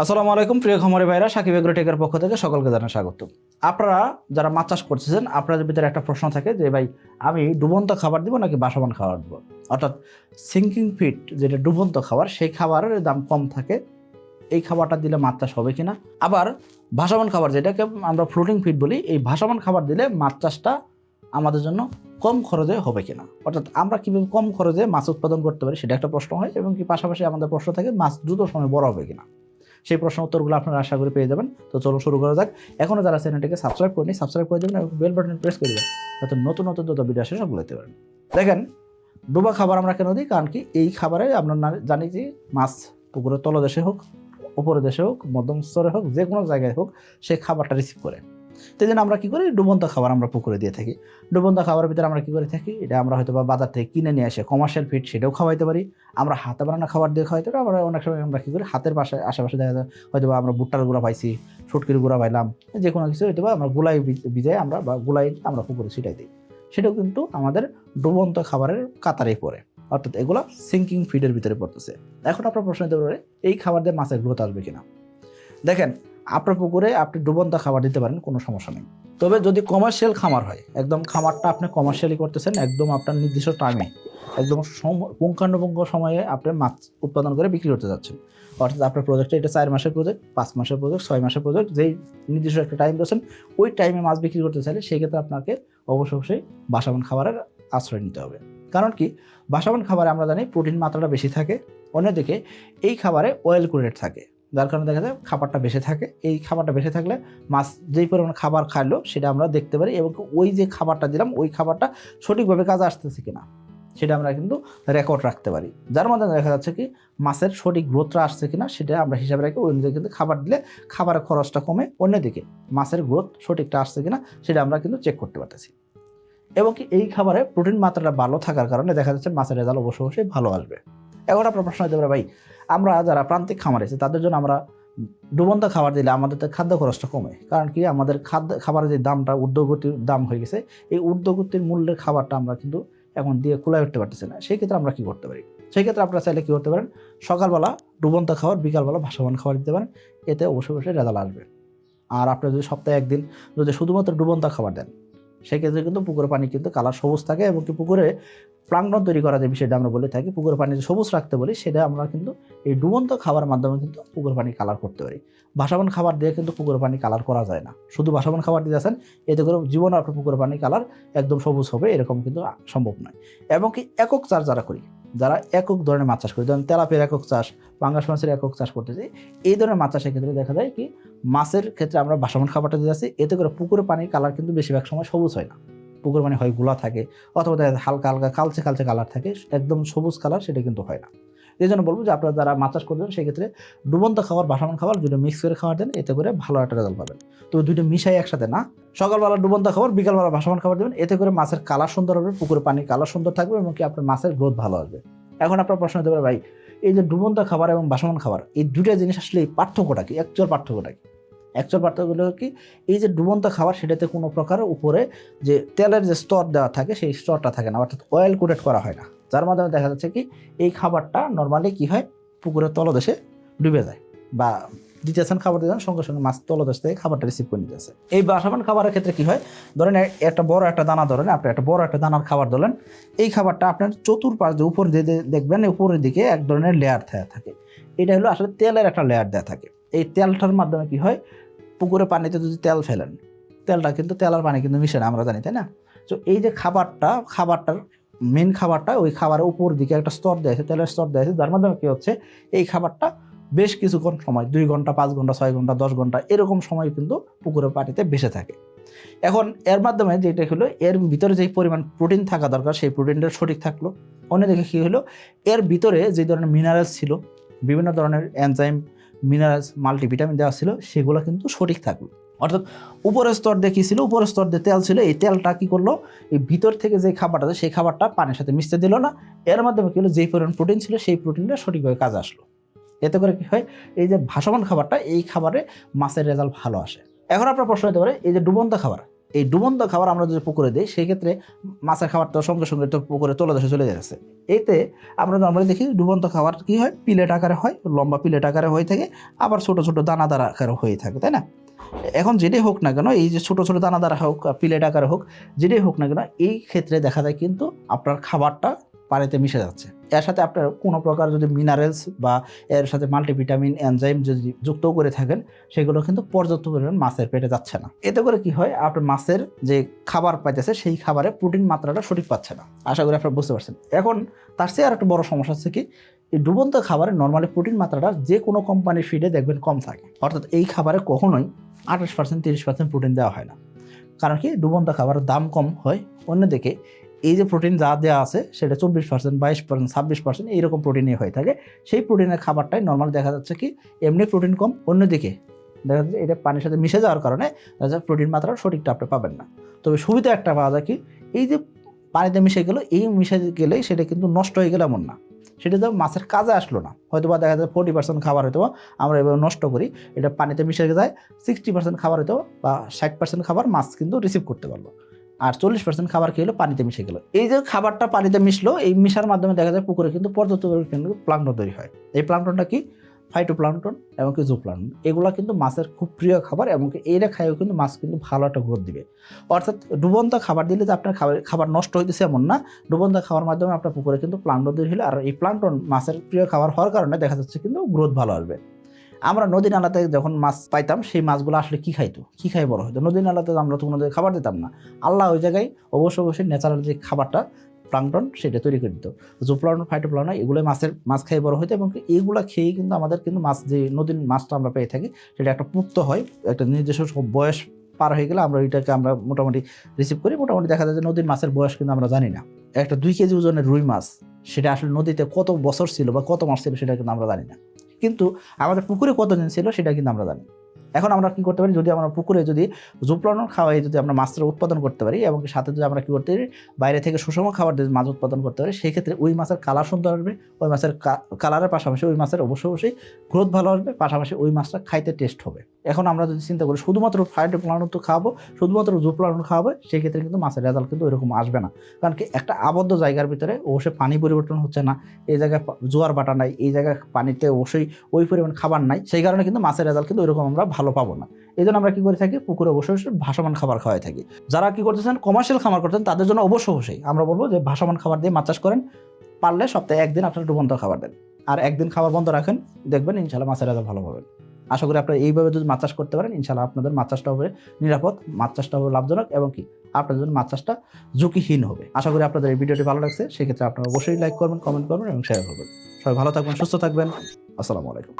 আসসালামু আলাইকুম, প্রিয় খামারি ভাইরা, সাকিব এগ্রো টেকের পক্ষ থেকে সকলকে জানা স্বাগত। আপনারা যারা মাছ চাষ করতেছেন, আপনাদের ভিতরে একটা প্রশ্ন থাকে যে, ভাই, আমি ডুবন্ত খাবার দিব নাকি বাসমান খাবার দিব? অর্থাৎ সিঙ্কিং ফিড যেটা ডুবন্ত খাবার, সেই খাবারের দাম কম থাকে। এই খাবারটা দিলে মাছ চাষ হবে কিনা? আবার ভাসমান খাবার যেটাকে আমরা ফ্লোটিং ফিড বলি, এই ভাসমান খাবার দিলে মাছ চাষটা আমাদের জন্য কম খরচে হবে কিনা? অর্থাৎ আমরা কীভাবে কম খরচে মাছ উৎপাদন করতে পারি, সেটা একটা প্রশ্ন হয় এবং কি পাশাপাশি আমাদের প্রশ্ন থাকে, মাছ দ্রুত সময় বড় হবে কিনা? সেই প্রশ্ন উত্তরগুলো আপনারা আশা করে পেয়ে যাবেন। তো চলো শুরু করা যাক। এখনও যারা চ্যানেলটিকে সাবস্ক্রাইব করেনি সাবস্ক্রাইব করে দেবেন এবং বেল বাটন প্রেস করে দেবেন। যাতে নতুন নতুন যত ভিডিও আসে সবগুলো দেখতে পারেন। দেখেন ডুবা খাবার আমরা কেন দিই? কারণ কি এই খাবারে আমরা জানি যে মাছ পুকুরের তলদেশে হোক উপরে দেশে হোক মধ্যম স্তরে হোক যে কোনো জায়গায় হোক সেই খাবারটা রিসিভ করে। তো জন্য আমরা কী করি? ডুবন্ত খাবার আমরা পুকুরে দিয়ে থাকি। ডুবন্ত খাবারের ভিতরে আমরা কী করে থাকি? এটা আমরা হয়তো বা বাজার থেকে কিনে নিয়ে আসে কমার্শিয়াল ফিড সেটাও খাওয়াইতে পারি। আমরা হাতে বানানো খাবার দিয়ে খাওয়াইতে পারি। আমরা অনেক সময় আমরা কী করি? হাতের পাশে আশেপাশে দেখা যায় হয়তো বা আমরা ভুট্টার গুঁড়া পাইছি সুটকির গুঁড়া পাইলাম যে কোনো কিছু হয়তো বা আমরা গুলাই ভিজাই আমরা বা গুলাই আমরা পুকুরে ছিটাই দিই। সেটাও কিন্তু আমাদের ডুবন্ত খাবারের কাতারেই পড়ে। অর্থাৎ এগুলো সিঙ্কিং ফিডের ভিতরে পড়তেছে। এখন আপনার প্রশ্ন হতে পারে, এই খাবার দিয়ে মাছের গ্রোথ আসবে কিনা? দেখেন আপনার পুকুরে আপনি ডুবন্ত খাবার দিতে পারেন, কোনো সমস্যা নেই। তবে যদি কমার্শিয়াল খামার হয়, একদম খামারটা আপনি কমার্শিয়ালি করতেছেন, একদম আপনার নির্দিষ্ট টাইমে একদম পুঙ্খানুপুঙ্খ সময়ে আপনি মাছ উৎপাদন করে বিক্রি করতে যাচ্ছেন। অর্থাৎ আপনার প্রজেক্টটা এটা চার মাসের প্রজেক্ট পাঁচ মাসের প্রজেক্ট ছয় মাসের প্রজেক্ট যেই নির্দিষ্ট একটা টাইম দিয়েছেন ওই টাইমে মাছ বিক্রি করতে চাইলে সেক্ষেত্রে আপনাকে অবশ্যই অবশ্যই বাসাবান খাবারের আশ্রয় নিতে হবে। কারণ কি? বাসাবান খাবারে আমরা জানি প্রোটিন মাত্রাটা বেশি থাকে, অন্যদিকে এই খাবারে অয়েল কুরেট থাকে। যার কারণে দেখা যায় খাবারটা বেশি থাকে। এই খাবারটা বেশি থাকলে মাছ যেই পরিমাণ খাবার খাইলো সেটা আমরা দেখতে পারি এবং ওই যে খাবারটা দিলাম, ওই খাবারটা সঠিকভাবে কাজে আসতেছে কিনা, সেটা আমরা কিন্তু রেকর্ড রাখতে পারি। যার মাধ্যমে দেখা যাচ্ছে কি মাছের সঠিক গ্রোথটা আসছে কিনা সেটা আমরা হিসাবে রাখি অনুযায়ী কিন্তু খাবার দিলে খাবারের খরচটা কমে অন্যদিকে মাছের গ্রোথ সঠিকটা আসছে কিনা সেটা আমরা কিন্তু চেক করতে পারতেছি। এবং কি এই খাবারে প্রোটিন মাত্রাটা ভালো থাকার কারণে দেখা যাচ্ছে মাছের রেজাল্ট অবশ্যই ভালো আসবে। এখন আপনার প্রশ্ন হতে পারে, ভাই, আমরা যারা প্রান্তিক খামার আছে, তাদের জন্য আমরা ডুবন্ত খাবার দিলে আমাদের তো খাদ্য খরচটা কমে। কারণ কি? আমাদের খাদ্য, খাবারের যে দামটা, ঊর্ধ্বগতির দাম হয়ে গেছে। এই ঊর্ধ্বগতির মূল্যের খাবারটা আমরা কিন্তু এখন দিয়ে কুলায় উঠতে পারতেছি না। সেই ক্ষেত্রে আমরা কী করতে পারি? সেই ক্ষেত্রে আপনারা চাইলে কী করতে পারেন? সকালবেলা ডুবন্ত খাবার, বিকালবেলা ভাসমান খাবার দিতে পারেন। এতে অবশ্যই অবশ্যই রেজাল্ট আসবে। আর আপনি যদি সপ্তাহে একদিন যদি শুধুমাত্র ডুবন্ত খাবার দেন সেক্ষেত্রে কিন্তু পুকুরের পানি কিন্তু কালার সবুজ থাকে এবং কি পুকুরে প্রাঙ্গণ তৈরি করা যে বিষয়টা আমরা বলে থাকি, পুকুরের পানি যে সবুজ রাখতে বলি, সেটা আমরা কিন্তু এই ডুবন্ত খাবার মাধ্যমে কিন্তু পুকুর পানি কালার করতে পারি। ভাসাবন খাবার দিয়ে কিন্তু পুকুর পানি কালার করা যায় না। শুধু ভাসাবন খাবার দিয়ে আসেন, এতে করে জীবন আপনার পুকুর পানি কালার একদম সবুজ হবে, এরকম কিন্তু সম্ভব নয়। এবং কি একক চার যারা করি। যারা একক ধরনের মাছ চাষ করে, যেমন তেলাপের একক চাষ, পাঙ্গাস মাছের একক চাষ করতেছি, এই ধরনের মাছ চাষের ক্ষেত্রে দেখা যায় কি, মাছের ক্ষেত্রে আমরা ভাসাবান খাবারটা দিয়ে আসি এতে করে পুকুরের পানির কালার কিন্তু বেশিরভাগ সময় সবুজ হয় না। পুকুর পানি হয়গুলা থাকে, অথবা হালকা হালকা কালচে কালচে কালার থাকে, একদম সবুজ কালার সেটা কিন্তু হয় না। এই জন্য বলব যে আপনারা যারা মাছ চাষ করবেন, সেক্ষেত্রে ডুবন্ত খাবার, ভাসামান খাবার, দুটো মিক্স করে খাবার দেন, এতে করে ভালো একটা রেজাল্ট পাবেন। তো দুটো মিশাই একসাথে না? সকালবেলা ডুবন্ত খাবার, বিকালবেলা ভাসামান খাবার দেবেন, এতে করে মাছের কালার সুন্দর হবে পুকুরের পানির কালার সুন্দর থাকবে এবং কি আপনার মাছের গ্রোথ ভালো আসবে। এখন আপনার প্রশ্ন হতে পারে, ভাই, এই যে ডুবন্ত খাবার এবং ভাসমান খাবার, এই দুটো জিনিস আসলে এই পার্থক্যটা কি? অ্যাকচুয়াল পার্থক্যটা কি? অ্যাকচুয়াল পার্থক্য হলো কি, এই যে ডুবন্ত খাবার সেটাতে কোনো প্রকার উপরে যে তেলের যে স্তর দেওয়া থাকে সেই স্তরটা থাকে না, অর্থাৎ অয়েল কোটেড করা হয় না। যার মাধ্যমে দেখা যাচ্ছে কি, এই খাবারটা নর্মালি কি হয়, পুকুরের তলদেশে ডুবে যায় বা দিতেছেন খাবার দিতেছেন সঙ্গে সঙ্গে মাছ তলদেশ থেকে খাবারটা রিসিভ করে নিতেছে। এই বাসাবান খাবারের ক্ষেত্রে কি হয়, ধরেন একটা বড় একটা দানা ধরেন, আপনি একটা বড় একটা দানার খাবার ধরেন এই খাবারটা আপনার চতুর্পাশ দিয়ে উপর দিয়ে দেখবেন উপরের দিকে এক ধরনের লেয়ার থাকে। এটা হলো আসলে তেলের একটা লেয়ার দেওয়া থাকে। এই তেলটার মাধ্যমে কি হয় পুকুরে পানিতে যদি তেল ফেলেন, তেলটা কিন্তু তেল আর পানি কিন্তু মিশে না, আমরা জানি, তাই না? তো এই যে খাবারটা, খাবারটার মেন খাবারটা, ওই খাবারের উপর দিকে একটা স্তর দেওয়া আছে, তেলের স্তর দেওয়া আছে, যার মাধ্যমে কী হচ্ছে, এই খাবারটা বেশ কিছুক্ষণ সময়, দুই ঘণ্টা, পাঁচ ঘণ্টা, ছয় ঘণ্টা, দশ ঘণ্টা, এরকম সময় কিন্তু পুকুরের পানিতে বেঁচে থাকে। এখন এর মাধ্যমে যেটা হলো, এর ভিতরে যেই পরিমাণ প্রোটিন থাকা দরকার, সেই প্রোটিনটা সঠিক থাকল। অন্যদিকে কী হলো, এর ভিতরে যে ধরনের মিনারেলস ছিল, বিভিন্ন ধরনের এনজাইম মিনারেলস মাল্টিভিটামিন দেওয়া ছিল, সেগুলো কিন্তু সঠিক থাকল। অর্থাৎ উপরের স্তর কী ছিল? উপরের স্তর দিয়ে তেল ছিল। এই তেলটা কী করল? এই ভিতর থেকে যে খাবারটা আছে, সেই খাবারটা পানির সাথে মিশতে দিল না। এর মাধ্যমে কী হলো? যেই পরিমাণ প্রোটিন ছিল, সেই প্রোটিনটা সঠিকভাবে কাজে আসলো। এতে করে কী হয়? এই যে ভাসমান খাবারটা, এই খাবারে মাছের রেজাল্ট ভালো আসে। এখন আপনার প্রশ্ন হতে পারে, এই যে ডুবন্ত খাবার এই ডুবন্ত খাবার আমরা যদি পুকুরে দিই সেই ক্ষেত্রে মাছের খাবারটা সঙ্গে সঙ্গে তো পুকুরে তোলা দেশে চলে যাচ্ছে। এতে আমরা নর্মালি দেখি ডুবন্ত খাবার কি হয়? প্লেট আকারে হয়, লম্বা প্লেট আকারে হয়ে থাকে, আবার ছোট ছোট দানাদার আকারে হয়ে থাকে, তাই না? এখন যেটাই হোক না কেন, এই যে ছোট ছোট দানাদার হোক প্লেট আকারে হোক, যেটাই হোক না কেন, এই ক্ষেত্রে দেখা যায় কিন্তু আপনার খাবারটা পানিতে মিশে যাচ্ছে। এর সাথে আপনার কোনো প্রকার যদি মিনারেলস বা এর সাথে মাল্টিভিটামিন এনজাইম যদি যুক্ত করে থাকেন, সেগুলো কিন্তু পর্যাপ্ত পরিমাণ মাছের পেটে যাচ্ছে না। এতে করে কি হয়, আপনার মাছের যে খাবার পাইতেছে, সেই খাবারে প্রোটিন মাত্রাটা সঠিক পাচ্ছে না। আশা করি আপনারা বুঝতে পারছেন। এখন তার চেয়ে আর একটা বড় সমস্যা হচ্ছে কি, এই ডুবন্ত খাবারে নর্মালি প্রোটিন মাত্রাটা যে কোনো কোম্পানির ফিডে দেখবেন কম থাকে। অর্থাৎ এই খাবারে কখনোই আঠাশ পার্সেন্ট তিরিশ পার্সেন্ট প্রোটিন দেওয়া হয় না। কারণ কি, ডুবন্ত খাবারের দাম কম হয়। অন্যদিকে এই যে প্রোটিন যা দেওয়া আছে, সেটা চব্বিশ পার্সেন্ট বাইশ পার্সেন্ট ছাব্বিশ পার্সেন্ট এইরকম প্রোটিনই হয়ে থাকে। সেই প্রোটিনের খাবারটাই নর্মাল দেখা যাচ্ছে কি, এমনি প্রোটিন কম, অন্যদিকে দেখা যাচ্ছে এটা পানির সাথে মিশে যাওয়ার কারণে দেখা প্রোটিন মাত্রা সঠিকটা আপনি পাবেন না। তবে সুবিধা একটা পাওয়া যায় কি, এই যে পানিতে মিশে গেলো, এই মিশে গেলেই সেটা কিন্তু নষ্ট হয়ে গেলে এমন না। সেটা তো মাছের কাজে আসলো না। হয়তো বা দেখা যায় ফোর্টি পার্সেন্ট খাবার হয়তো আমরা এভাবে নষ্ট করি, এটা পানিতে মিশে যায় সিক্সটি পার্সেন্ট খাবার হয়তো বা ষাট পার্সেন্ট খাবার মাছ কিন্তু রিসিভ করতে পারল। আর চল্লিশ পার্সেন্ট খাবার হলো পানিতে মিশে গেলো। এই যে খাবারটা পানিতে মিশলো, এই মিশার মাধ্যমে দেখা যায় পুকুরে কিন্তু পর্যাপ্ত কিন্তু প্লাঙ্কটন তৈরি হয়। এই প্লাঙ্কটনটা কি? ফাইটো প্লাঙ্কটন এবং কি জু প্লাঙ্কটন এগুলো কিন্তু মাছের খুব প্রিয় খাবার এবং এইটা খাইও কিন্তু মাছ কিন্তু ভালো একটা গ্রোথ দিবে। অর্থাৎ ডুবন্ত খাবার দিলে যে আপনার খাবার খাবার নষ্ট হইতেছে এমন না, ডুবন্ত খাওয়ার মাধ্যমে আপনার পুকুরে কিন্তু প্লাঙ্কটন তৈরি হলে আর এই প্লাঙ্কটন মাছের প্রিয় খাবার হওয়ার কারণে দেখা যাচ্ছে কিন্তু গ্রোথ ভালো আসবে। আমরা নদী নালাতে যখন মাছ পাইতাম, সেই মাছগুলো আসলে কি খাইতো? কি খাই বড় হতো নদী নালাতে আমরা তো কোনো জায়গায় খাবার দিতাম না। আল্লাহ ওই জায়গায় অবশ্যই অবশ্যই ন্যাচারাল যে খাবারটা প্লাঙ্কটন সেটা তৈরি করে দিত। জোপ্লাউন ফাইটোপ্লাউন এগুলো মাছের, মাছ খেয়ে বড় হতো এবং এইগুলো খেয়েই কিন্তু আমাদের কিন্তু মাছ, যে নদীর মাছটা আমরা পেয়ে থাকি, সেটা একটা পুক্ত হয়, একটা সব বয়স পার হয়ে গেলে আমরা ওইটাকে আমরা মোটামুটি রিসিভ করি। মোটামুটি দেখা যায় যে নদীর মাছের বয়স কিন্তু আমরা জানি না। একটা দুই কেজি ওজনের রুই মাছ, সেটা আসলে নদীতে কত বছর ছিল বা কত মাস ছিল সেটা কিন্তু আমরা জানি না। কিন্তু আমাদের পুকুরে কতদিন ছিল সেটা কিন্তু আমরা জানি। এখন আমরা কি করতে পারি, যদি আমরা পুকুরে যদি জুপ্লানোর খাওয়াই, যদি আমরা মাছটা উৎপাদন করতে পারি এবং সাথে যদি আমরা কী করতে পারি, বাইরে থেকে সুষম খাবার যদি মাছ উৎপাদন করতে পারি সেই ক্ষেত্রে ওই মাছের কালার সুন্দর আসবে, ওই মাছের কালারের পাশাপাশি ওই মাছের অবশ্য অবশ্যই গ্রোথ ভালো আসবে, পাশাপাশি ওই মাছটা খাইতে টেস্ট হবে। এখন আমরা যদি চিন্তা করি, শুধুমাত্র ফ্রাইড প্লানো তো খাওয়াবো শুধুমাত্র জুপ্লানো খাওয়াবো সেই ক্ষেত্রে কিন্তু মাছের রেজাল্ট কিন্তু ওইরকম আসবে না। কারণ কি, একটা আবদ্ধ জায়গার ভিতরে অবশ্যই পানি পরিবর্তন হচ্ছে না, এই জায়গায় জোয়ার বাটা নাই, এই জায়গায় পানিতে অবশ্যই ওই পরিমাণ খাবার নাই, সেই কারণে কিন্তু মাছের রেজাল্ট কিন্তু ওইরকম আমরা ভালো পাবো না। এই জন্য আমরা কী করে থাকি, পুকুরে অবশ্যই ভাসমান খাবার খাওয়াই থাকি। যারা কী করতেছেন কমার্শিয়াল খাবার করতেন তাদের জন্য অবশ্যই অবশ্যই আমরা বলব যে ভাসমান খাবার দিয়ে মাছ চাষ করেন, পারলে সপ্তাহে একদিন আপনার ডুবন্ত খাবার দেন। আর একদিন খাবার বন্ধ রাখেন, দেখবেন ইনশাল্লাহ মাছের রেজাল্ট ভালো পাবেন। আশা করি আপনারা এইভাবে যদি মাছ চাষ করতে পারেন ইনশাল্লাহ আপনাদের মাছ চাষটা হবে নিরাপদ, মাছ চাষটা হবে লাভজনক এবং কি আপনাদের জন্য মাছ চাষটা ঝুঁকিহীন হবে। আশা করি আপনাদের এই ভিডিওটি ভালো লাগছে, সেক্ষেত্রে আপনারা অবশ্যই লাইক করবেন কমেন্ট করবেন এবং শেয়ার করবেন। সবাই ভালো থাকবেন, সুস্থ থাকবেন। আসসালামু আলাইকুম।